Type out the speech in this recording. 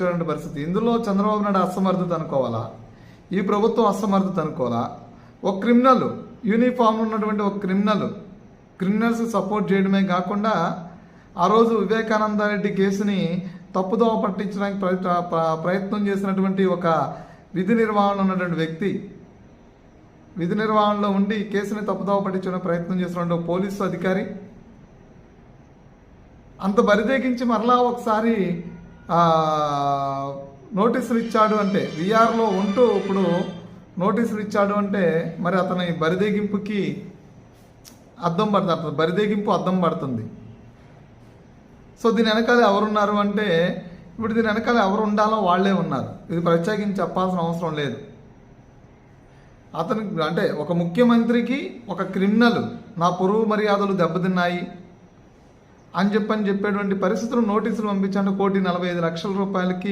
ఇటువంటి పరిస్థితి. ఇందులో చంద్రబాబు నాయుడు అసమర్థత అనుకోవాలా? ఈ ప్రభుత్వం అసమర్థత అనుకోవాలా? ఒక క్రిమినల్ యూనిఫామ్ ఉన్నటువంటి ఒక క్రిమినల్ క్రిమినల్స్ సపోర్ట్ చేయడమే కాకుండా ఆ రోజు వివేకానంద రెడ్డి కేసుని తప్పుదోవ పట్టించడానికి ప్రయత్నం చేసినటువంటి ఒక విధి నిర్వహణ ఉన్నటువంటి వ్యక్తి విధి నిర్వహణలో ఉండి కేసుని తప్పుదోవ పట్టించడానికి ప్రయత్నం చేసినటువంటి ఒక పోలీసు అధికారి. అంత బరిదేగించి మరలా ఒకసారి నోటీసులు ఇచ్చాడు అంటే విఆర్లో ఉంటూ ఇప్పుడు నోటీసులు ఇచ్చాడు అంటే మరి అతని బరిదేగింపుకి అద్దం పడుతుంది బరిదేగింపు అద్దం పడుతుంది. సో దీని వెనకాల ఎవరున్నారు అంటే ఇప్పుడు దీని వెనకాల ఎవరు ఉండాలో వాళ్ళే ఉన్నారు. ఇది ప్రత్యేకించి చెప్పాల్సిన అవసరం లేదు. అతనికి అంటే ఒక ముఖ్యమంత్రికి ఒక క్రిమినల్ నా పొరుగు మర్యాదలు దెబ్బతిన్నాయి అని చెప్పని చెప్పేటువంటి పరిస్థితులు నోటీసులు పంపించండి. కోటి నలభై ఐదు లక్షల రూపాయలకి